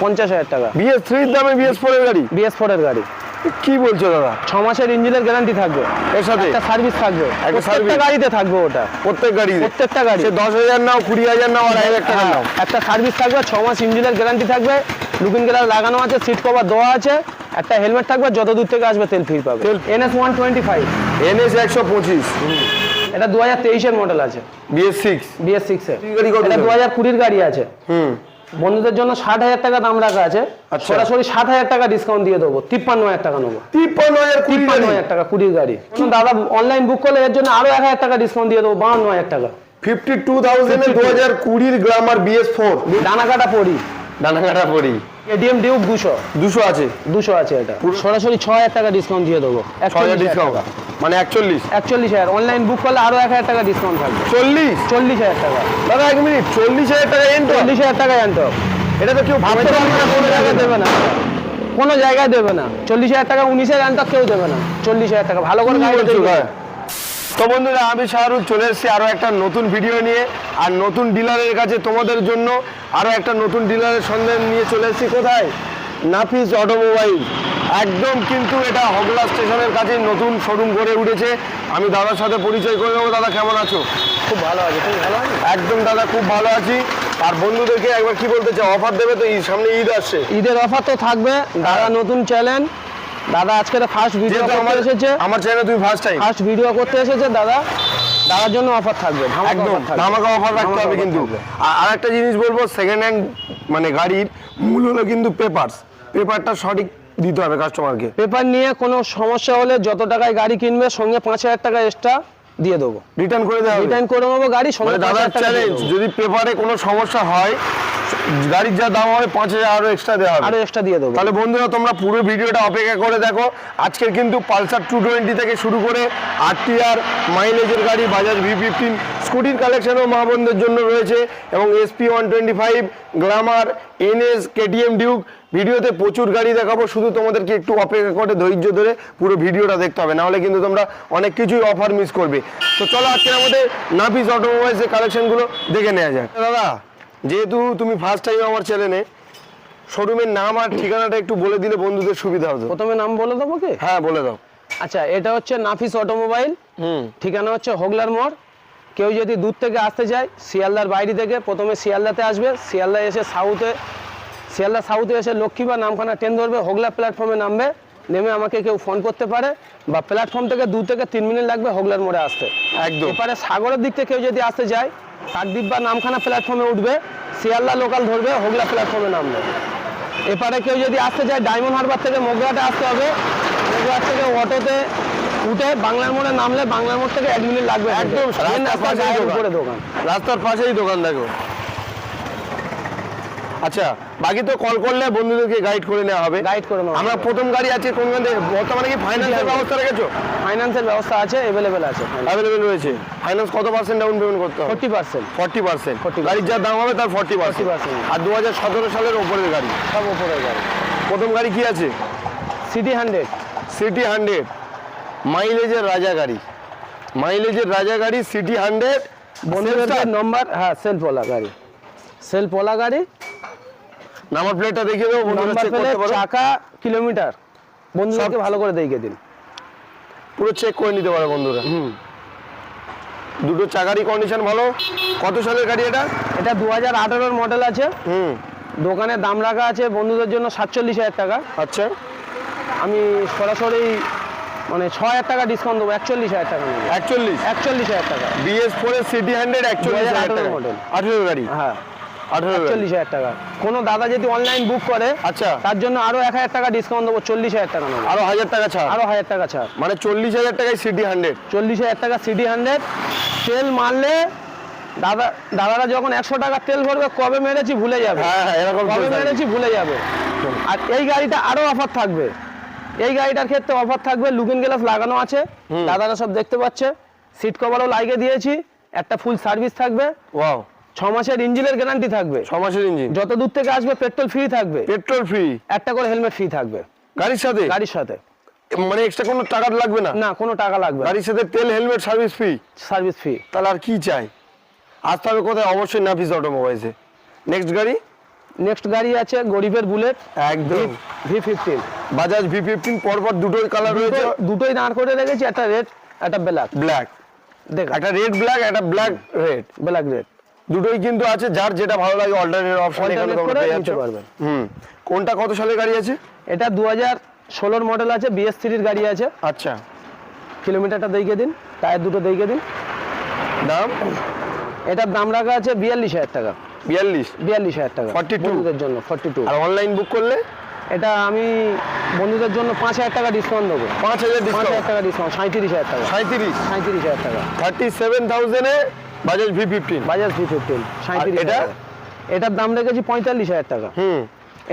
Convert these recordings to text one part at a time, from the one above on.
পঞ্চাশ হাজার টাকা। বিএস থ্রির দামে বিএস ফোর এর গাড়ি? বিএস ফোর এর গাড়ি। কি বলছো দাদা? ছ মাসের ইঞ্জিনের গ্যারান্টি থাকবে। এর সাথে? একটা সার্ভিস থাকবে। প্রত্যেকটা গাড়িতে থাকবে ওটা। প্রত্যেক গাড়ি প্রত্যেকটা গাড়ি। সে দশ হাজার নাও কুড়ি হাজার নাও আড়াই হাজার টাকা হ্যাঁ, নাও। একটা সার্ভিস থাকবে ছ মাস ইঞ্জিনের গ্যারান্টি থাকবে। লুকিং গ্লাস লাগানো আছে সিট কভার দেওয়া আছে। একটা হেলমেট থাকবে যত দূর থেকে আসবে তেল ফ্রি পাবে। NS one twenty five NS একশো পঁচিশ। এটা দু হাজার তেইশের মডেল আছে। বিএস সিক্স বিএস সিক্স এর। গাড়ি কত এটা দাম? দু হাজার কুড়ির গাড়ি আছে। হুম। বন্ধুদের জন্য ষাট হাজার টাকা দাম রাখা আছে। আচ্ছা। সরাসরি ষাট হাজার টাকা ডিসকাউন্ট দিয়ে দেবো। তিপ্পান্ন হাজার টাকা নেব। তিপ্পান্ন হাজার কুড়ি তিপ্পান্ন হাজার টাকা কুড়ির গাড়ি। কিন্তু দাদা অনলাইন বুক করলে এর জন্য আরও এক হাজার টাকা ডিসকাউন্ট দিয়ে দেবো বাহান্ন হাজার টাকা। ফিফটি টু থাউজেন্ড দু হাজার কুড়ির গ্রামার বিএস ফোর ডানা কাটা পড়ি ডানাঘাটা পড়ি এডিএম ডিউক দুশো। দুশো আছে। দুশো আছে এটা। সরাসরি ছ হাজার টাকা ডিসকাউন্ট দিয়ে দেবো। ডিসকাউন্ট মানে একচল্লিশ? একচল্লিশ হাজার। অনলাইন বুক করলে আরও এক হাজার টাকা ডিসকাউন্ট থাকবে। চল্লিশ? চল্লিশ হাজার টাকা। দাদা এক মিনিট। চল্লিশ হাজার টাকা এন্ট্রি চল্লিশ হাজার টাকা জানতো এটা তো কেউ ভাবতে পারবে না। কোনো জায়গায় দেবে না। কোনো জায়গায় দেবে না। চল্লিশ হাজার টাকা উনিশ হাজার জানতো কেউ দেবে না। চল্লিশ হাজার টাকা। ভালো করে গাড়ি? তো বন্ধুরা আমি শাহরুখ চলে এসেছি আরও একটা নতুন ভিডিও নিয়ে। আর নতুন ডিলারের কাছে তোমাদের জন্য আরও একটা নতুন ডিলারের সন্ধান নিয়ে চলে এসেছি। কোথায়? নাফিস অটোমোবাইল। একদম কিন্তু এটা হগলা স্টেশনের কাছে নতুন শোরুম করে উঠেছে। আমি দাদার সাথে পরিচয় করে নেব দাদা কেমন আছো? খুব ভালো আছে। তুমি ভালো আছো? একদম দাদা খুব ভালো আছি। আর বন্ধুদেরকে একবার কি বলতে চাই অফার দেবে তো সামনে ঈদ আসছে। ঈদের অফার তো থাকবে। দাদা নতুন চ্যানেল দাদা আজকে ফার্স্ট ভিডিও আমার এসেছে। আমার চ্যানেলে তুমি ফার্স্ট টাইম ফার্স্ট ভিডিও করতে এসেছে দাদা। দাদার জন্য অফার থাকবে। একদম ধামাকা অফার রাখতে হবে কিন্তু। আর একটা জিনিস বলব সেকেন্ড হ্যান্ড মানে গাড়ির মূল হলো কিন্তু পেপারস পেপারটা সঠিক দিতে হবে কাস্টমারকে পেপার নিয়ে কোনো সমস্যা হলে যত টাকায় গাড়ি কিনবে সঙ্গে পাঁচ হাজার টাকা এক্সট্রা দিয়ে দেবো। রিটার্ন করে হবে। রিটার্ন করে নেব গাড়ি সঙ্গে মানে দাদার চ্যালেঞ্জ যদি পেপারে কোনো সমস্যা হয় গাড়ির যা দাম হবে পাঁচ হাজার আরও এক্সট্রা দেওয়া হবে। আরও এক্সট্রা দিয়ে দেবো। তাহলে বন্ধুরা তোমরা পুরো ভিডিওটা অপেক্ষা করে দেখো। আজকের কিন্তু পালসার টু টোয়েন্টি থেকে শুরু করে আরটিআর মাইলেজের গাড়ি বাজাজ ভি ফিফটিন স্কুটির কালেকশনও মা বোনদের জন্য রয়েছে এবং SP one twenty five glamour NS KTM Duke ভিডিওতে প্রচুর গাড়ি দেখাবো শুধু তোমাদেরকে একটু অপেক্ষা করে ধৈর্য ধরে পুরো ভিডিওটা দেখতে হবে। নাহলে কিন্তু তোমরা অনেক কিছুই অফার মিস করবে। তো চলো আজকের আমাদের নাফিস অটোমোবাইলসের কালেকশনগুলো দেখে নেওয়া যাক। দাদা যেহেতু তুমি ফার্স্ট টাইম আমার চ্যানেলে শোরুমের নাম আর ঠিকানাটা একটু বলে দিলে বন্ধুদের সুবিধা হতো। প্রথমে নাম বলে দেবো কি? হ্যাঁ বলে দাও। আচ্ছা এটা হচ্ছে নাফিস অটোমোবাইল। হুম। ঠিকানা হচ্ছে হোগলার মোড়। কেউ যদি দূর থেকে আসতে চায় শিয়ালদার বাইরে থেকে প্রথমে শিয়ালদাতে আসবে। শিয়ালদা এসে সাউথে শিয়ালদা সাউথে এসে লক্ষ্মী বা নামখানা ট্রেন ধরবে হোগলা প্ল্যাটফর্মে নামবে। নেমে আমাকে কেউ ফোন করতে পারে বা প্ল্যাটফর্ম থেকে দু থেকে তিন মিনিট লাগবে হোগলার মোড়ে আসতে। একদম। এপারে সাগরের দিক থেকে কেউ যদি আসতে যায় কাকদ্বীপ বা নামখানা প্ল্যাটফর্মে উঠবে শিয়াল্লা লোকাল ধরবে হোগলা প্ল্যাটফর্মে নামবে। এপারে কেউ যদি আসতে চায় ডায়মন্ড হারবার থেকে মোগরাটে আসতে হবে। মোগরা থেকে অটোতে উঠে বাংলার মোড়ে নামলে বাংলার মোড় থেকে এক মিনিট লাগবে। একদম রাস্তার পাশেই দোকান। রাস্তার পাশেই দোকান দেখো। আচ্ছা বাকি তো কল করলে বন্ধুদেরকে গাইড করে নেওয়া হবে। গাইড করে নেওয়া আমরা প্রথম গাড়ি আছে কোন বর্তমানে কি ফাইন্যান্সের ব্যবস্থা রেখেছো? ফাইন্যান্সের ব্যবস্থা আছে অ্যাভেলেবেল আছে। অ্যাভেলেবেল রয়েছে। ফাইন্যান্স কত পার্সেন্ট ডাউন পেমেন্ট করতে হবে? ফোর্টি পার্সেন্ট ফর্টি পার্সেন্ট 40% গাড়ির যা দাম হবে তার ফর্টি পার্সেন্ট 40% আর দু হাজার সতেরো সালের ওপরের গাড়ি। সব উপরে গাড়ি। প্রথম গাড়ি কি আছে? সিটি হান্ড্রেড সিটি হান্ড্রেড মাইলেজের রাজা গাড়ি। মাইলেজের রাজা গাড়ি সিটি হান্ড্রেড বন্ধুদেরকে নম্বর হ্যাঁ সেলফ সেলফওয়ালা গাড়ি। সেলফ সেলফওয়ালা গাড়ি নাম্বার প্লেটটা দেখিয়ে দেবো বন্ধুরা চেক করতে পারো। চাকা কিলোমিটার বন্ধুদেরকে ভালো করে দেখিয়ে দিন। পুরো চেক করে নিতে পারে বন্ধুরা। হুম। দুটো চাকারই কন্ডিশন ভালো। কত সালের গাড়ি এটা? এটা দু হাজার আঠারোর মডেল আছে। হুম। দোকানে দাম রাখা আছে বন্ধুদের জন্য সাতচল্লিশ হাজার টাকা। আচ্ছা। আমি সরাসরি মানে ছ হাজার টাকা ডিসকাউন্ট দেবো একচল্লিশ হাজার টাকা। একচল্লিশ? একচল্লিশ হাজার টাকা। বিএস ফোর এর সিটি হান্ড্রেড একচল্লিশ হাজার 2018 টাকা model। আঠেরো গাড়ি? হ্যাঁ। চল্লিশ হাজার। টাকা। কোনো দাদা যদি অনলাইন বুক করে আচ্ছা। তার জন্য আরও এক হাজার টাকা ডিসকাউন্ট দেবো চল্লিশ হাজার টাকা নেব। আরও হাজার টাকা ছাড়। আরও হাজার টাকা ছাড়। মানে চল্লিশ হাজার টাকায় সিটি হান্ড্রেড চল্লিশ হাজার টাকা সিডি হান্ড্রেড তেল মারলে দাদা দাদারা যখন একশো টাকা তেল ভরবে কবে মেরেছি ভুলে যাবে। হ্যাঁ হ্যাঁ এরকম কবে মেরেছি ভুলে যাবে। আর এই গাড়িটা আরও অফার থাকবে। এই গাড়িটার ক্ষেত্রে অফার থাকবে লুকিং গ্লাস লাগানো আছে। দাদারা সব দেখতে পাচ্ছে। সিট কভারও লাগিয়ে দিয়েছি। একটা ফুল সার্ভিস থাকবে। ওয়াও ছ মাসের ইঞ্জিনের গ্যারান্টি থাকবে। ছ মাসের ইঞ্জিন। যত দূর থেকে আসবে পেট্রোল ফ্রি থাকবে। পেট্রোল ফ্রি একটা করে হেলমেট ফ্রি থাকবে। গাড়ির সাথে? গাড়ির সাথে। মানে এক্সট্রা কোনো টাকা লাগবে না? না কোনো টাকা লাগবে গাড়ির সাথে তেল helmet service free service free তাহলে আর কি চাই? আসতে হবে কোথায়? অবশ্যই নাফিস অটোমোবাইলসে নেক্সট গাড়ি? নেক্সট গাড়ি আছে গরিবের বুলেট একদম। V fifteen Bajaj V fifteen পরপর দুটোই কালার রয়েছে। দুটোই দাঁড় করে রেখেছি একটা রেড একটা ব্ল্যাক ব্ল্যাক দেখ একটা রেড ব্ল্যাক একটা ব্ল্যাক রেড ব্ল্যাক রেড দুটোই কিন্তু আছে যার যেটা ভালো লাগে অল্টারনেট অপশন এখানে তোমরা পেয়ে যাচ্ছ। হুম কোনটা কত সালের গাড়ি আছে? এটা দু হাজার ষোলোর মডেল আছে বিএস থ্রির গাড়ি আছে। আচ্ছা। কিলোমিটারটা দেখে দিন টায়ার দুটো দেখে দিন। দাম? এটার দাম রাখা আছে বিয়াল্লিশ হাজার টাকা। বিয়াল্লিশ? বিয়াল্লিশ হাজার টাকা। 42 বন্ধুদের জন্য ফর্টি টু আর অনলাইন বুক করলে? এটা আমি বন্ধুদের জন্য পাঁচ হাজার টাকা ডিসকাউন্ট দেবো। পাঁচ হাজার টাকা ডিসকাউন্ট সাঁত্রিশ হাজার টাকা। সাঁত্রিশ সাঁত্রিশ হাজার টাকা। Thirty seven থাউজেন্ডে Bajaj V fifteen Bajaj V fifteen সাঁত্রিশ এটা? এটা এটার দাম রেখেছি পঁয়তাল্লিশ হাজার টাকা। হুম।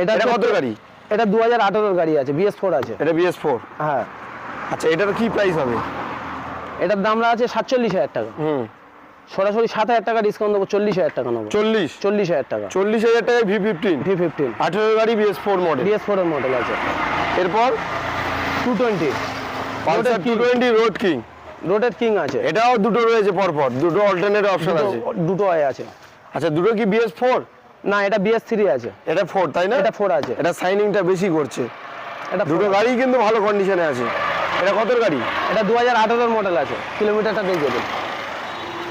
এটা কত গাড়ি? এটা দু হাজার আঠারোর গাড়ি আছে বিএস ফোর আছে। এটা বিএস ফোর হ্যাঁ। আচ্ছা এটার কি প্রাইস হবে? এটার দাম আছে সাতচল্লিশ হাজার টাকা। হুম। সরাসরি সাত হাজার টাকা ডিসকাউন্ট দেবো চল্লিশ হাজার টাকা নেব। চল্লিশ? চল্লিশ হাজার টাকা। চল্লিশ হাজার টাকায় ভি ফিফটিন ভি ফিফটিন আঠেরো গাড়ি BS four model BS four model আছে। এরপর? Two twenty two twenty road king? রোডের কিং আছে। এটাও দুটো রয়েছে পরপর দুটো অল্টারনেট অপশন আছে। দুটো- আয় আছে। আচ্ছা দুটো কি বিএস ফোর না এটা বিএস থ্রি আছে। এটা ফোর তাই না? এটা ফোর আছে। এটা সাইনিংটা বেশি করছে। এটা দুটো গাড়ি কিন্তু ভালো কন্ডিশনে আছে। এটা কত গাড়ি? এটা দু হাজার আঠারোর মডেল আছে। কিলোমিটারটা দেখে দিন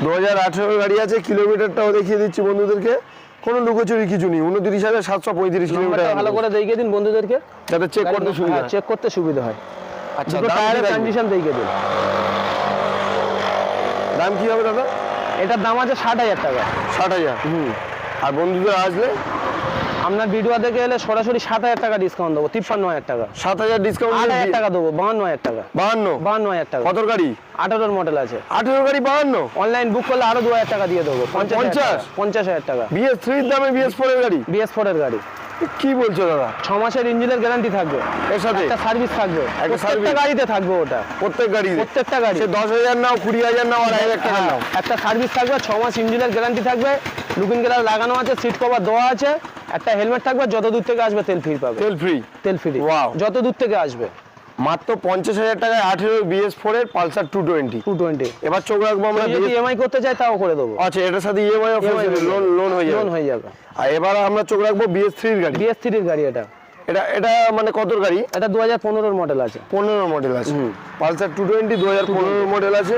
দু হাজার গাড়ি আছে কিলোমিটারটাও দেখিয়ে দিচ্ছি বন্ধুদেরকে। কোনো লুকোচুরি কিছু নেই। উনত্রিশ হাজার সাতশো পঁয়ত্রিশ কিলোমিটার ভালো করে দেখিয়ে দিন বন্ধুদেরকে। যাতে চেক করতে সুবিধা হয়। চেক করতে সুবিধা হয়। আচ্ছা দুটো দাম কি টায়ারের কন্ডিশন দেখিয়ে দিন দাম কি হবে দাদা? এটার দাম আছে ষাট হাজার টাকা। ষাট হাজার? আর বন্ধুদের আসলে? আপনার ভিডিও দেখে এলে সরাসরি সাত হাজার টাকা ডিসকাউন্ট দেবো তিপ্পান্ন হাজার টাকা। সাত হাজার আট হাজার টাকা দেবো বাহান্ন হাজার টাকা। বাহান্ন? বাহান্ন হাজার টাকা। কত গাড়ি? আঠারোর মডেল আছে। আঠেরো গাড়ি বাহান্ন? অনলাইন বুক করলে আরও দু হাজার টাকা দিয়ে দেবো পঞ্চাশ হাজার পঞ্চাশ? হাজার টাকা। বিএস থ্রির দামে বিএস ফোরের গাড়ি? বিএস ফোর এর গাড়ি। কি বলছো দাদা? ছ মাসের ইঞ্জিনের গ্যারান্টি থাকবে। এর সাথে? একটা সার্ভিস থাকবে। একটা প্রত্যেকটা গাড়িতে থাকবে ওটা। প্রত্যেক গাড়ি প্রত্যেকটা গাড়ি। সে দশ হাজার নাও কুড়ি হাজার নাও আর হাজার টাকা হ্যাঁ, নাও। একটা সার্ভিস থাকবে ছ মাস ইঞ্জিনের গ্যারান্টি থাকবে লুকিং গ্লাস লাগানো আছে সিট কভার দেওয়া আছে একটা হেলমেট থাকবে যত দূর থেকে আসবে তেল ফ্রি পাবে। তেল ফ্রি তেল ফ্রি ওয়াও যত দূর থেকে আসবে। মাত্র পঞ্চাশ হাজার টাকায় আঠেরো বিএস ফোরের Pulsar two twenty two twenty এবার চোখ রাখব আমরা যদি ইএমআই করতে চাই তাও করে দেবো। আচ্ছা এটার সাথে ইএমআই লোন লোন হয়ে যাবে। লোন হয়ে যাবে। আর এবার আমরা চোখ রাখব বিএস থ্রির গাড়ি। বিএস থ্রির গাড়ি এটা। এটা এটা মানে কত গাড়ি? এটা দু হাজার পনেরোর মডেল আছে। পনেরো মডেল আছে। পালসার টু টোয়েন্টি দু হাজার পনেরো মডেল আছে।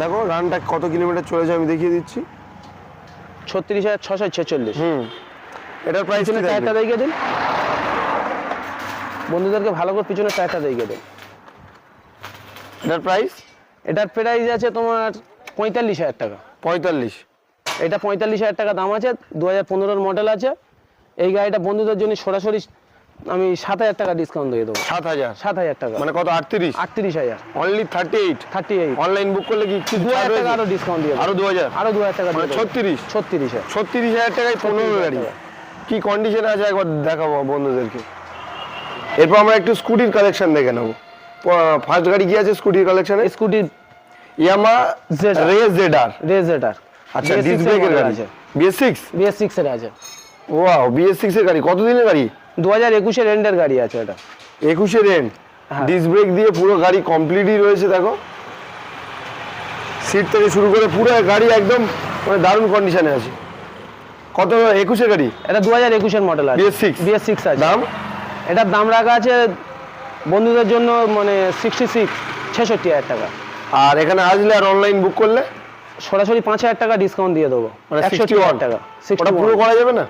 দেখো রানটা কত কিলোমিটার চলেছে আমি দেখিয়ে দিচ্ছি। ছত্রিশ হাজার ছশো ছেচল্লিশ। হুম। এটার প্রাইস টায়ারটা দেখিয়ে দিন। বন্ধুদেরকে ভালো করে পিছনে টায়ারটা দিয়ে দিন। এটার প্রাইস এটার প্রাইস আছে তোমার পঁয়তাল্লিশ হাজার টাকা। পঁয়তাল্লিশ। এটা পঁয়তাল্লিশ হাজার টাকা দাম আছে দু হাজার পনেরোর মডেল আছে। এই গাড়িটা বন্ধুদের জন্য সরাসরি আমি সাত হাজার টাকা ডিসকাউন্ট দিয়ে দেবো। সাত হাজার? সাত হাজার টাকা। মানে কত আটত্রিশ? আটত্রিশ হাজার। Only thirty eight thirty eight online book করলে কি দু হাজার টাকা আরও ডিসকাউন্ট দিয়ে আরও দু হাজার আরও দু হাজার টাকা মানে ছত্রিশ? ছত্রিশে ছত্রিশ হাজার টাকায় পনেরো গাড়ি। কি কন্ডিশন আছে? একবার দেখাবো বন্ধুদেরকে। এরপর আমরা একটু স্কুটির কালেকশন দেখে নেব। ফার্স্ট গাড়ি কি আছে স্কুটির কালেকশনে স্কুটি ইয়ামা। রে জেড আর রেজেটার আচ্ছা ডিস ব্রেকের গাড়ি। আছে। বিএস সিক্স বিএস সিক্স এর আছে। ওয়াও বিএস সিক্স এর গাড়ি। কত দিনের গাড়ি? দু হাজার একুশের এন্ডের গাড়ি আছে এটা। একুশে রেন্ট হ্যাঁ। ডিস ব্রেক দিয়ে পুরো গাড়ি কমপ্লিটই রয়েছে দেখো। সিট থেকে শুরু করে পুরো গাড়ি একদম মানে দারুণ কন্ডিশনে আছে। কত একুশে গাড়ি? এটা দু হাজার একুশের মডেল আছে। BS6 বিএস সিক্স আছে। দাম? এটার দাম রাখা আছে বন্ধুদের জন্য মানে সিক্সটি সিক্স ছেষট্টি হাজার টাকা। আর এখানে আসলে আর অনলাইন বুক করলে? সরাসরি পাঁচ হাজার টাকা ডিসকাউন্ট দিয়ে দেবো। মানে 61 হাজার টাকা ওটা পুরো করা যাবে না?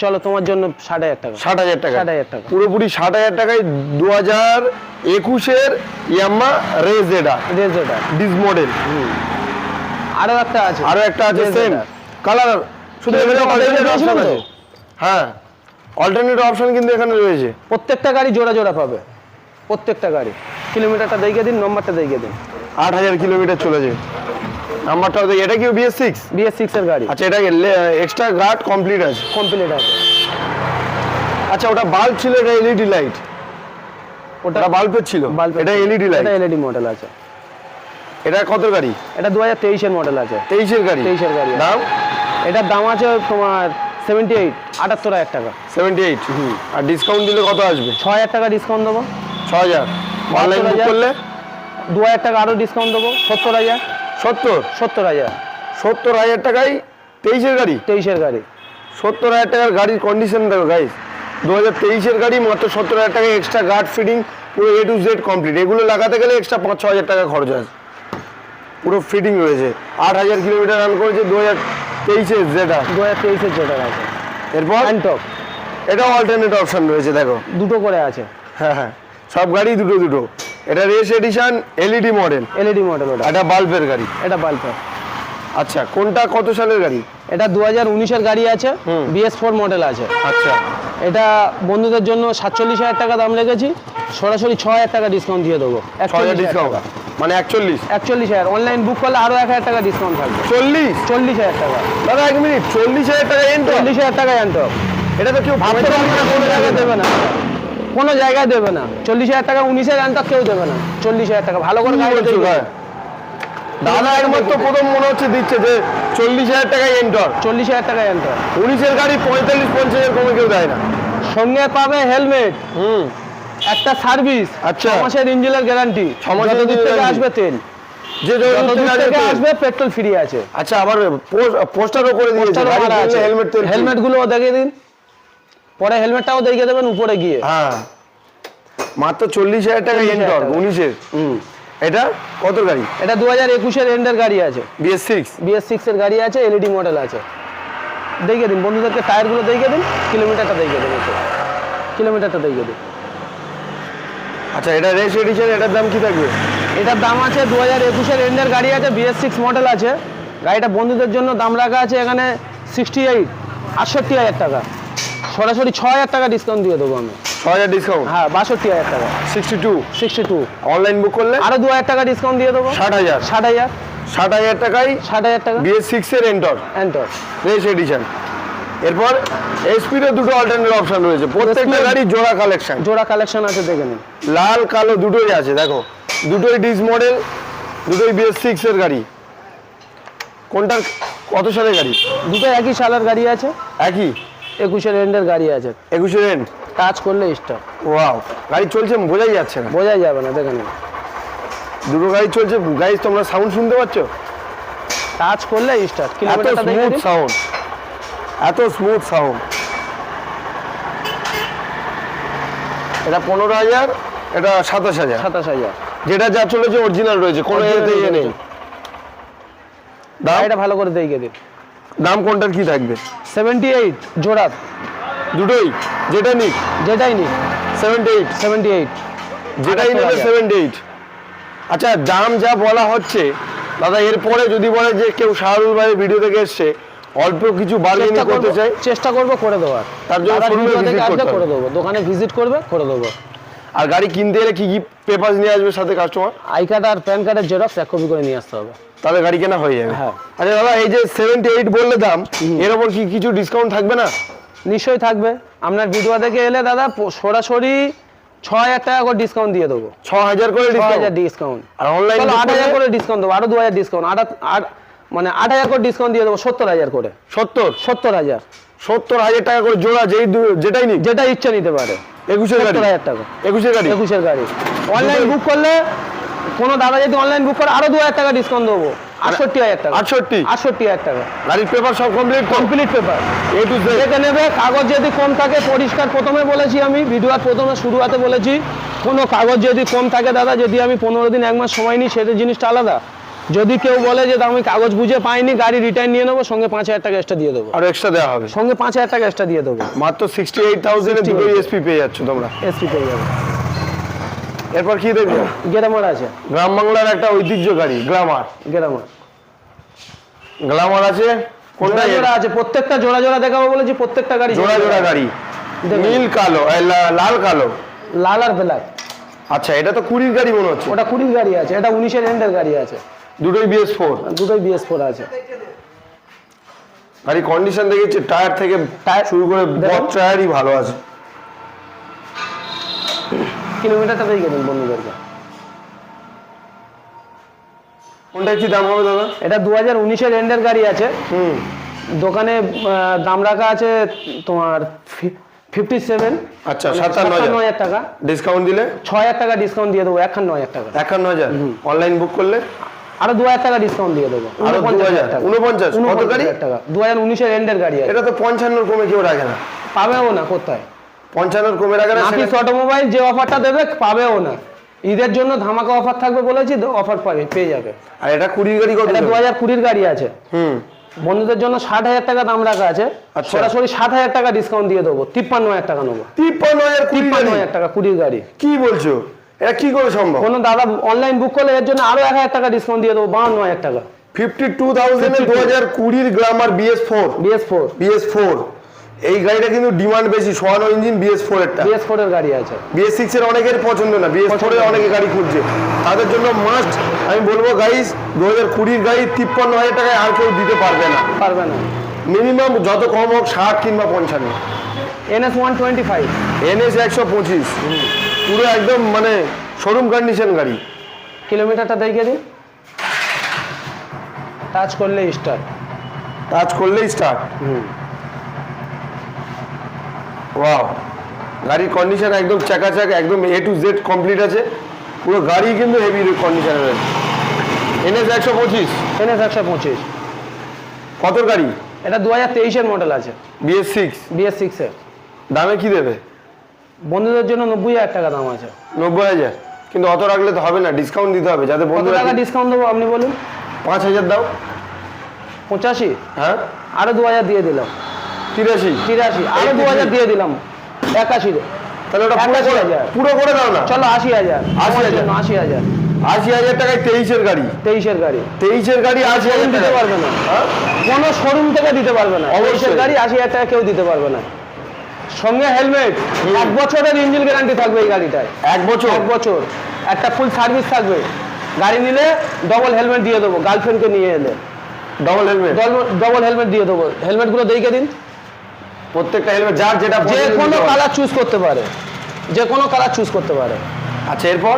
চলো তোমার জন্য ষাট হাজার টাকা। ষাট হাজার টাকা? ষাট হাজার টাকা। পুরোপুরি ষাট হাজার টাকায় দু হাজার একুশের ইয়াম্মা রেজেডা রেজেটার ডিস মডেল আরও একটা আছে। আরও একটা আছে সেম কালার শুধু হ্যাঁ। অল্টারনেট অপশন কিন্তু এখানে রয়েছে। প্রত্যেকটা গাড়ি জোড়া জোড়া পাবে। প্রত্যেকটা গাড়ি। কিলোমিটারটা দেখিয়ে দিন নম্বরটা দেখিয়ে দিন। আট হাজার কিলোমিটার চলেছে নাম্বারটা দেখি এটা কি বিএস সিক্স বিএস সিক্স এর গাড়ি। আচ্ছা এটা এক্সট্রা গার্ড কমপ্লিট আছে? কমপ্লিট আছে। আচ্ছা ওটা বাল্ব ছিল এটা এলইডি লাইট ওটা বাল্বের ছিল? বাল্ব এটা এলইডি লাইট এটা এলইডি মডেল আছে। এটা কত গাড়ি? এটা দু হাজার তেইশের মডেল আছে। তেইশের গাড়ি। তেইশের গাড়ি দাম? এটার দাম আছে তোমার সেভেন্টি এইট আটাত্তর হাজার টাকা। সেভেন্টি এইট আর ডিসকাউন্ট দিলে কত আসবে? ছ হাজার টাকা ডিসকাউন্ট দেবো। ছ হাজার। অনলাইন বুক 72,000 করলে? দু হাজার টাকা আরও ডিসকাউন্ট দেবো। সত্তর হাজার। সত্তর? সত্তর হাজার। সত্তর হাজার টাকায় তেইশের গাড়ি? তেইশের গাড়ি। সত্তর হাজার টাকার গাড়ির কন্ডিশন দেখো গাইস দু হাজার তেইশের গাড়ি মাত্র সত্তর হাজার টাকা এক্সট্রা গার্ড ফিটিং পুরো এ টু জেড কমপ্লিট এগুলো লাগাতে গেলে এক্সট্রা পাঁচ ছ হাজার টাকা খরচ আছে পুরো ফিটিং রয়েছে। আট হাজার কিলোমিটার রান করেছে দু হাজার তেইশে যেটা দু হাজার তেইশের যেটা আছে। এরপর? অ্যান্টক এটা অল্টারনেট অপশন রয়েছে দেখো। দুটো করে আছে। হ্যাঁ হ্যাঁ। সব গাড়ি দুটো দুটো। এটা race edition LED model LED model ওটা। এটা বাল্বের গাড়ি। এটা বাল্বের আচ্ছা কোনটা কত সালের গাড়ি? এটা দু হাজার উনিশের গাড়ি আছে। বিএস ফোর মডেল আছে। আচ্ছা। এটা বন্ধুদের জন্য সাতচল্লিশ হাজার টাকা দাম লেগেছি সরাসরি ছ হাজার টাকা ডিসকাউন্ট দিয়ে দেবো। ডিসকাউন্ট মানে একচল্লিশ? একচল্লিশ হাজার। অনলাইন বুক করলে আরও এক হাজার টাকা ডিসকাউন্ট থাকবে। চল্লিশ? চল্লিশ হাজার টাকা। দাদা এক মিনিট। চল্লিশ হাজার টাকা এন্টার চল্লিশ হাজার টাকা জানতো এটা তো কেউ ভাবতে পারবে না। কোনো জায়গায় দেবে না। কোনো জায়গায় দেবে না। চল্লিশ হাজার টাকা উনিশের জানতো কেউ দেবে না। চল্লিশ হাজার টাকা। ভালো করে গাড়ি? দাদা একমাত্র প্রথম মনে হচ্ছে দিচ্ছে যে চল্লিশ হাজার টাকা এন্টার চল্লিশ হাজার টাকা জানতো উনিশের গাড়ি পঁয়তাল্লিশ পঞ্চাশ কমে কেউ দেয় না। সঙ্গে পাবে হেলমেট হুম। একটা সার্ভিস আচ্ছা। ছ মাসের ইঞ্জিনের গ্যারান্টি ছ মাসের থেকে আসবে তেল। যে আসবে পেট্রোল ফ্রি আছে। আচ্ছা আবার পোস্টারও করে দিয়েছে হেলমেট হেলমেটগুলো দেখিয়ে দিন। পরে হেলমেটটাও দেখিয়ে দেবেন উপরে গিয়ে। হ্যাঁ। মাত্র চল্লিশ হাজার টাকা 40,000 এন্টার। উনিশের। হুম। এটা কত গাড়ি? এটা দু হাজার একুশের এন্ডের গাড়ি আছে। বিএস সিক্স বিএস সিক্স এর গাড়ি আছে এলইডি মডেল আছে। দেখিয়ে দিন বন্ধুদেরকে টায়ারগুলো দেখিয়ে দিন কিলোমিটারটা দেখিয়ে দিন কিলোমিটারটা দেখিয়ে দিন। আচ্ছা এটা রেস এডিশন এটার দাম কি থাকবে? এটার দাম আছে দু হাজার একুশের এন্ডের গাড়ি আছে বিএস সিক্স মডেল আছে। গাড়িটা বন্ধুদের জন্য দাম রাখা আছে এখানে সিক্সটি এইট আটষট্টি হাজার টাকা। সরাসরি ছ হাজার টাকা ডিসকাউন্ট দিয়ে দেবো আমি। হাজার ডিসকাউন্ট হ্যাঁ বাষট্টি হাজার টাকা। Sixty two sixty two online book করলে? আরও দু হাজার টাকা ডিসকাউন্ট দিয়ে দেবো। ষাট হাজার। ষাট হাজার। ষাট হাজার টাকায় ষাট হাজার টাকা। বিএস সিক্স এর এন্টর এন্টর রেস এডিশন এরপর এসপিরও দুটো অল্টারনেট অপশন রয়েছে। প্রত্যেকটা গাড়ি জোড়া কালেকশন জোড়া কালেকশন আছে দেখে নিন। লাল কালো দুটোই আছে দেখো। দুটোই ডিস মডেল দুটোই বিএস সিক্স এর গাড়ি। কোনটার কত সালের গাড়ি? দুটো একই সালের গাড়ি আছে। একই? একুশের এন্ডের গাড়ি আছে। একুশের এন্ড টাচ করলে স্টপ ওয়াও গাড়ি চলছে বোঝাই যাচ্ছে না। বোঝাই যাবে না দেখে নিন। দুটো গাড়ি চলছে গাড়ি তোমরা সাউন্ড শুনতে পাচ্ছ? টাচ করলে স্টার্ট এত স্মুথ সাউন্ড এত স্মুথ সাউন্ড এটা পনেরো হাজার এটা সাতাশ হাজার। সাতাশ হাজার। যেটা যা চলেছে অরিজিনাল রয়েছে কোনো এতে ইয়ে নেই। দাম? এটা ভালো করে দেখে দিন। দাম কোনটার কি থাকবে? সেভেন্টি এইট জোড়া দুটোই? যেটা নিক। যেটাই নি সেভেন্টি এইট সেভেন্টি এইট যেটাই নেবে। সেভেন্টি এইট আচ্ছা দাম যা বলা হচ্ছে দাদা এরপরে যদি বলে যে কেউ শাহরুল ভাইয়ের ভিডিও থেকে এসছে অল্প কিছু বার্গেনিং করতে চাই চেষ্টা করব করে দেওয়ার। তার জন্য visit দেখে আসলে। করে দেবো। দোকানে ভিজিট করবে করে দেবো। আর গাড়ি কিনতে এলে কি কি পেপার নিয়ে আসবে সাথে কাস্টমার আই কার্ড আর প্যান কার্ডের জেরক্স এক কপি করে নিয়ে আসতে হবে। তাহলে গাড়ি কেনা হয়ে যাবে। হ্যাঁ। আচ্ছা দাদা এই যে সেভেন্টি এইট বললে দাম এর ওপর কি কিছু ডিসকাউন্ট থাকবে না? নিশ্চয়ই থাকবে। আপনার ভিডিও দেখে এলে দাদা সরাসরি ছ হাজার টাকা করে ডিসকাউন্ট দিয়ে দেবো। ছ হাজার করে হাজার ডিসকাউন্ট আর অনলাইন আট হাজার করে ডিসকাউন্ট দেবো আরও দু হাজার ডিসকাউন্ট আট মানে আট হাজার করে ডিসকাউন্ট দিয়ে দেবো সত্তর হাজার করে। সত্তর? সত্তর হাজার। সত্তর হাজার টাকা করে জোড়া যেই যেটাই যেটা ইচ্ছা নিতে পারে। একুশের গাড়ি? হাজার টাকা। একুশের গাড়ি? একুশের গাড়ি। অনলাইন বুক করলে কোনো দাদা যদি অনলাইন বুক করে আরও দু হাজার টাকা ডিসকাউন্ট দেবো। আটষট্টি হাজার টাকা। আটষট্টি? আটষট্টি হাজার টাকা। গাড়ির পেপার সব complete complete paper A to দেখে নেবে কাগজ যদি কম থাকে পরিষ্কার প্রথমে বলেছি আমি ভিডিওর প্রথমে শুরুয়াতে বলেছি। কোনো কাগজ যদি কম থাকে দাদা যদি আমি পনেরো দিন এক মাস সময় নিই সেটা জিনিসটা আলাদা। যদি কেউ বলে যে আমি কাগজ বুঝে পাইনি গাড়ি রিটার্ন নিয়ে নেব সঙ্গে পাঁচ হাজার টাকা এক্সট্রা দিয়ে দেবো। আর এক্সট্রা দেওয়া হবে। সঙ্গে পাঁচ হাজার টাকা এক্সট্রা দিয়ে দেবো। মাত্র সিক্সটি এইট থাউজেন্ড দুটো 68,000 এসপি পেয়ে যাচ্ছ তোমরা। এসপি পেয়ে যাবে। এরপর কি দেখবে? গেরামার আছে। গ্রাম বাংলার একটা ঐতিহ্য গাড়ি গ্লামার গেরামার গ্লামার আছে? কোনটা জোড়া আছে প্রত্যেকটা জোড়া জোড়া দেখাবো বলেছি প্রত্যেকটা গাড়ি জোড়া জোড়া গাড়ি। নীল কালো লাল কালো? লাল আর ব্ল্যাক। আচ্ছা এটা তো কুড়ির গাড়ি মনে হচ্ছে। ওটা কুড়ির গাড়ি আছে এটা উনিশের এন্ডের গাড়ি আছে। দুটোই বিএস ফোর দুটোই বিএস ফোর আছে। গাড়ি কন্ডিশন দেখেছি টায়ার থেকে টায়ার শুরু করে বট টায়ারই ভালো আছে। কিলোমিটারটা দেখে দিন বন্ধুদেরকে। কোনটা কি দাম হবে দাদা? এটা দু হাজার উনিশের এন্ডের গাড়ি আছে। হুম। দোকানে দাম রাখা আছে তোমার ফিফটি সেভেন আচ্ছা সাতান্ন হাজার। টাকা। ডিসকাউন্ট দিলে? ছ হাজার টাকা ডিসকাউন্ট দিয়ে দেবো একান্ন হাজার টাকা। একান্ন হাজার? অনলাইন বুক করলে? আরও দু হাজার টাকা ডিসকাউন্ট দিয়ে দেবো। আরও 2000 উনপঞ্চাশ, কত গাড়ি? টাকা। দু হাজার উনিশের এন্ডের গাড়ি এটা তো পঞ্চান্নর কমে কেউ রাখে না। পাবেও না কোথায়? পঞ্চান্নর কমে রাখে নাফিস অটোমোবাইল যে অফারটা দেবে পাবেও না। ঈদের জন্য ধামাকা অফার থাকবে বলেছি অফার পাবে পেয়ে যাবে। আর এটা কুড়ির গাড়ি কত দু হাজার কুড়ির গাড়ি আছে। হুম। বন্ধুদের জন্য ষাট হাজার টাকা দাম রাখা আছে। আচ্ছা। সরাসরি ষাট হাজার টাকা ডিসকাউন্ট দিয়ে দেবো। তিপ্পান্ন হাজার টাকা নেব। তিপ্পান্ন হাজার তিপ্পান্ন হাজার টাকা কুড়ির গাড়ি। কি বলছো? এটা কি করে সম্ভব? কোনো দাদা অনলাইন বুক করলে এর জন্য আরও এক হাজার টাকা ডিসকাউন্ট দিয়ে দেবো বাউন্ন হাজার টাকা। ফিফটি টু থাউজেন্ডে দু হাজার কুড়ির grammar BS four BS four BS four এই গাড়িটা কিন্তু ডিমান্ড বেশি সোয়ানো ইঞ্জিন বিএস ফোর এরটা। বিএস ফোর এর গাড়ি আছে। বিএস সিক্স এর অনেকের পছন্দ না বিএস ফোর এর অনেকে গাড়ি খুঁজছে। তাদের জন্য মাস্ট আমি বলব গাইস দু হাজার কুড়ির গাড়ি তিপ্পান্ন হাজার টাকায় আর কেউ দিতে পারবে না। পারবে না। মিনিমাম যত কম হোক ষাট কিংবা পঞ্চান্ন। NS one twenty five NS একশো পঁচিশ। পুরো একদম মানে শোরুম কন্ডিশন গাড়ি। কিলোমিটারটা দেখে দিন টাচ করলে স্টার্ট টাচ করলেই স্টার্ট হুম। ওয়াও গাড়ির কন্ডিশন একদম চাকাচাক একদম এ টু জেড কমপ্লিট আছে। পুরো গাড়ি কিন্তু হেভি কন্ডিশনে রয়েছে। এনএস একশো পঁচিশ। এনএস একশো পঁচিশ। কত গাড়ি? এটা দু হাজার তেইশের মডেল আছে। বিএস সিক্স বিএস সিক্সের দামে কি দেবে? বন্ধুদের জন্য নব্বই হাজার টাকা দাম আছে। নব্বই হাজার। কিন্তু অত রাখলে তো হবে না ডিসকাউন্ট দিতে হবে যাতে কত বন্ধুরা টাকা ডিসকাউন্ট দেবো আপনি বলুন? পাঁচ হাজার দাও। পঁচাশি? হ্যাঁ। আরও দু হাজার দিয়ে দিলাম। তিরাশি। তিরাশি। আরও দু হাজার দিয়ে দিলাম। একাশি তাহলে ওটা পুরো হাজার। পুরো করে দাও না। চলো আশি হাজার। আশি হাজার। আশি হাজার। আশি হাজার টাকায় তেইশের গাড়ি। তেইশের গাড়ি। তেইশের গাড়ি আশি হাজার দিতে পারবে না। হ্যাঁ? কোনো শোরুম থেকে দিতে পারবে না। অবশ্যই। গাড়ি আশি হাজার টাকা কেউ দিতে পারবে না। সঙ্গে হেলমেট এক বছরের ইঞ্জিন গ্যারান্টি থাকবে এই গাড়িটায়। এক বছর? এক বছর। একটা ফুল সার্ভিস থাকবে। গাড়ি নিলে ডবল হেলমেট দিয়ে দেবো। গার্লফ্রেন্ডকে নিয়ে এলে। ডবল হেলমেট ডবল হেলমেট দিয়ে দেবো। হেলমেটগুলো দেখে দিন। প্রত্যেকটা হেলমেট যার যেটা যে কোনো কালার চুজ করতে পারে। যে কোনো কালার চুজ করতে পারে। আচ্ছা এরপর?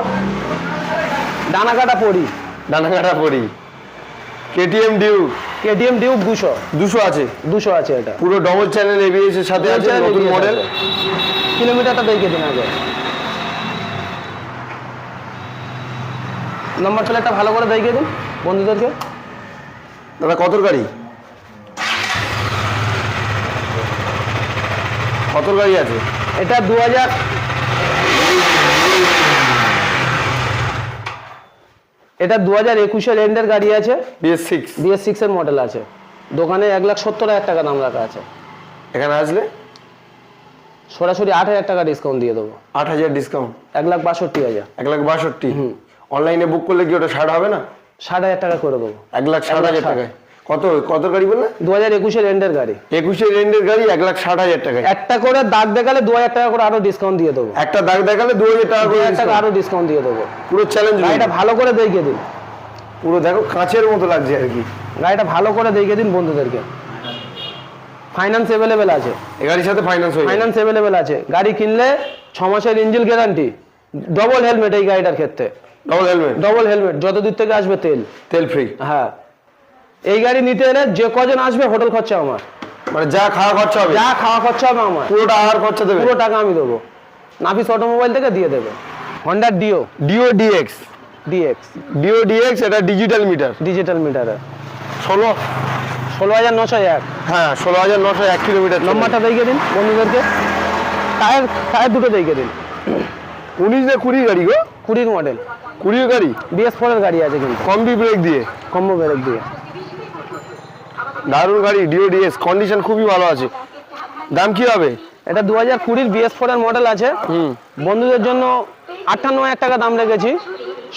ডানা কাটা পরি। পড়ি ডানাঘাটা পরি। কেটিএম ডিউ কেটিএম ডিউক দুশো। দুশো আছে। দুশো আছে এটা। পুরো ডবল চ্যানেল এবিএস এর সাথে আছে নতুন মডেল। কিলোমিটারটা দেখে দিন আগে। নম্বর প্লেটটা ভালো করে দেখে দিন বন্ধুদেরকে। দাদা কত গাড়ি? কত গাড়ি আছে? এটা দু হাজার এটা দু হাজার একুশের এন্ডের গাড়ি আছে। বিএস সিক্স বিএস সিক্স এর মডেল আছে। দোকানে এক লাখ সত্তর হাজার টাকা দাম রাখা আছে। এখানে আসলে? সরাসরি আট হাজার টাকা ডিসকাউন্ট দিয়ে দেবো। আট হাজার ডিসকাউন্ট এক লাখ বাষট্টি হাজার। এক লাখ বাষট্টি? অনলাইনে বুক করলে কি ওটা ষাট হবে না? ষাট হাজার টাকা করে দেবো। এক লাখ ষাট হাজার। টাকায়। কত কত গাড়ি বললে? দু হাজার একুশের এন্ডের গাড়ি। একুশের রেন্ডের গাড়ি এক লাখ ষাট হাজার টাকায়। একটা করে দাগ দেখালে দু হাজার টাকা করে আরও ডিসকাউন্ট দিয়ে দেবো। একটা দাগ দেখালে দু হাজার টাকা করে টাকা আরও ডিসকাউন্ট দিয়ে দেবো। পুরো চ্যালেঞ্জ গাড়িটা ভালো করে দেখিয়ে দিন। পুরো দেখো কাঁচের মতো লাগছে আর কি। গাড়িটা ভালো করে দেখিয়ে দিন বন্ধুদেরকে। ফাইন্যান্স অ্যাভেলেবেল আছে। এই গাড়ির সাথে ফাইন্যান্স ফাইন্যান্স অ্যাভেলেবেল আছে। গাড়ি কিনলে ছ মাসের ইঞ্জিন গ্যারান্টি ডবল হেলমেট এই গাড়িটার ক্ষেত্রে। ডবল হেলমেট ডবল হেলমেট যত দূর থেকে আসবে তেল। তেল ফ্রি হ্যাঁ। এই গাড়ি নিতে এলে যে কজন আসবে হোটেল খরচা আমার। মানে যা খাওয়া খরচা হবে। যা খাওয়া খরচা হবে আমার। পুরোটা আহার খরচা দেবে? পুরো টাকা আমি দেবো। নাফিস অটোমোবাইল থেকে দিয়ে দেবে। হন্ডার Dio. Dio DX. DX. Dio DX এটা ডিজিটাল মিটার। ডিজিটাল মিটারে। ষোলো। ষোলো হাজার নশো এক। হ্যাঁ ষোলো হাজার নশো এক কিলোমিটার নম্বরটা দেখিয়ে দিন বন্ধুদেরকে। টায়ার টায়ার দুটো দেখিয়ে দিন। উনিশ না কুড়ি গাড়ি গো? কুড়ির মডেল কুড়ি গাড়ি? বিএস ফোরের গাড়ি আছে কিন্তু। কম্বি ব্রেক দিয়ে। কম্বো ব্রেক দিয়ে। দারুণ গাড়ি ডিও ডিএক্স কন্ডিশন খুবই ভালো আছে। দাম কি হবে? এটা দু হাজার কুড়ির বিএস ফোরের মডেল আছে। বন্ধুদের জন্য আটান্ন হাজার টাকা দাম রেখেছি।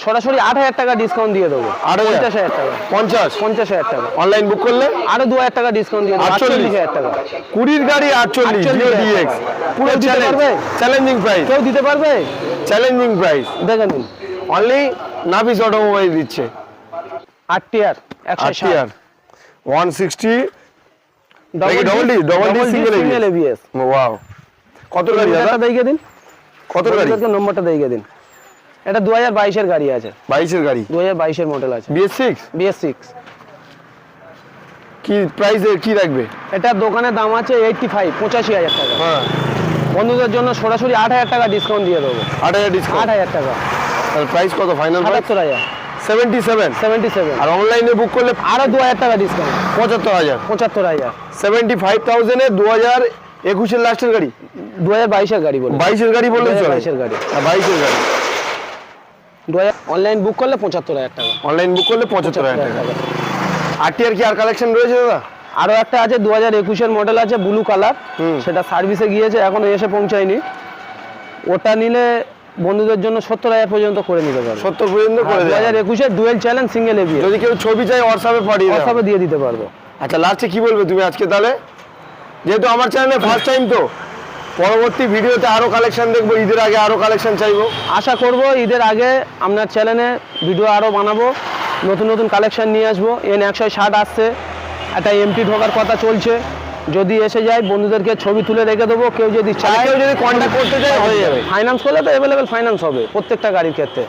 সরাসরি আট হাজার টাকা ডিসকাউন্ট দিয়ে দেবো? পঞ্চাশ হাজার টাকা। পঞ্চাশ? পঞ্চাশ হাজার টাকা। অনলাইন বুক করলে? আরও দু হাজার টাকা ডিসকাউন্ট দিয়ে দেবো। আটচল্লিশ। হাজার টাকা। কুড়ির গাড়ি আটচল্লিশ 48 ডিও হাজার ডিএক্স পুরো দিতে পারবে? চ্যালেঞ্জিং প্রাইস কেউ দিতে পারবে? চ্যালেঞ্জিং প্রাইস দেখে নিন। অনলি নাফিস অটোমোবাইল দিচ্ছে। আট টিয়ার একশো আর one sixty double double D, double single ABS wow কত গাড়ি দাদা? নম্বরটা দেখিয়ে দিন। কত গাড়ি? নম্বরটা দেখিয়ে দিন। এটা দু হাজার বাইশের গাড়ি আছে। বাইশের গাড়ি? দু হাজার বাইশের মডেল আছে। বিএস সিক্স বিএস সিক্স কি প্রাইসে কি রাখবে? এটা দোকানের দাম আছে এইটটি ফাইভ পঁচাশি হাজার টাকা। হ্যাঁ। বন্ধুদের জন্য সরাসরি আট হাজার টাকা ডিসকাউন্ট দিয়ে দেবো। আট হাজার আট হাজার টাকা। প্রাইস কত? ফাইনাল সাতাত্তর হাজার। সেভেন্টি সেভেন সেভেন্টি সেভেন আর অনলাইনে বুক করলে আরও দু হাজার টাকা ডিসকাউন্ট পঁচাত্তর হাজার। পঁচাত্তর হাজার। সেভেন্টি ফাইভ থাউজেন্ডে দু হাজার একুশের লাস্টের গাড়ি। দু হাজার বাইশের গাড়ি বলে বাইশের গাড়ি বললে 22 গাড়ি। হ্যাঁ, বাইশের গাড়ি। দু হাজার অনলাইন বুক করলে পঁচাত্তর হাজার টাকা। অনলাইন বুক করলে পঁচাত্তর হাজার টাকা। আর টি আর কি আর কালেকশন রয়েছে দাদা? আরও একটা আছে দু হাজার একুশের মডেল আছে ব্লু কালার। সেটা সার্ভিসে গিয়েছে এখনও এসে পৌঁছায়নি। ওটা নিলে বন্ধুদের জন্য সত্তর হাজার পর্যন্ত করে নিতে পারবে। সত্তর পর্যন্ত করে দু হাজার হবে। একুশের ডুয়েল চ্যালেঞ্জ সিঙ্গেল এবিএ যদি কেউ ছবি চাই হোয়াটসঅ্যাপে পাঠিয়ে। হোয়াটসঅ্যাপে দিয়ে দিতে পারব। আচ্ছা লাস্টে কি বলবে তুমি আজকে তাহলে? যেহেতু আমার চ্যানেলে ফার্স্ট টাইম তো পরবর্তী ভিডিওতে আরও কালেকশন দেখব ঈদের আগে আরও কালেকশন চাইব। আশা করব ঈদের আগে আপনার চ্যানেলে ভিডিও আরও বানাবো নতুন নতুন কালেকশন নিয়ে আসব। এন একশো ষাট আসছে একটা এমটি ঢোকার কথা চলছে। যদি এসে যায় বন্ধুদেরকে ছবি তুলে রেখে দেবো কেউ যদি চায় কেউ যদি contact করতে চায়, হয়ে যাবে। ফাইন্যান্স করলে তো অ্যাভেলেবেল ফাইন্যান্স হবে প্রত্যেকটা গাড়ির ক্ষেত্রে।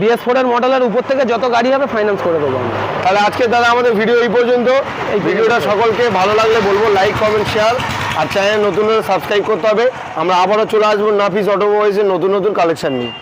বিএস ফোরের মডেলের উপর থেকে যত গাড়ি হবে ফাইন্যান্স করে দেবো আমরা। তাহলে আজকে দাদা আমাদের ভিডিও এই পর্যন্ত। এই ভিডিওটা সকলকে ভালো লাগলে বলব লাইক কমেন্ট শেয়ার আর চ্যানেল নতুন সাবস্ক্রাইব করতে হবে। আমরা আবারও চলে আসব নাফিস অটোমোবাইলসের নতুন নতুন কালেকশন নিয়ে।